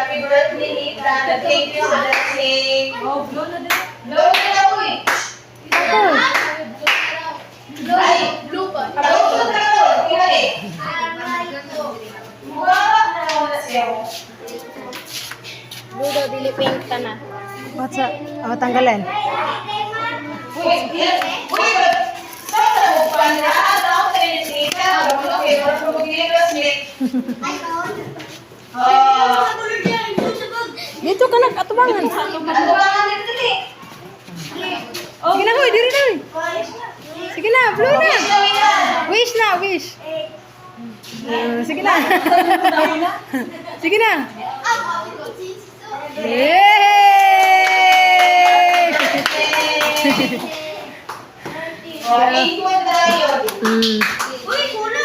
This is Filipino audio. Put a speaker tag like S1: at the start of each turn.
S1: Happy birthday, Ethan. Thank you, blessing. Oh, blow na din.
S2: Blow na din eh. Ay, blue pa. Blow na din ako. Ilan eh. Wow, na siya.
S3: Blue daw, dili pink ka na.
S1: What's up? Oh, tanggalin.
S2: Wait, wait, wait. Saan na mo pa? Nakakataon tayo ni Tita. Ano mo? Okay, wala mo mag-iwas, Nick. Ay, kaon.
S1: Dito ka
S2: nito ni?
S1: Sige na, hoy, diri na. Sige na, blow
S2: na.
S1: Wish na, wish. Uh, sige na. sige na. Yay!
S2: Oh, ikot tayo.
S1: Mm.
S3: Uy, kulang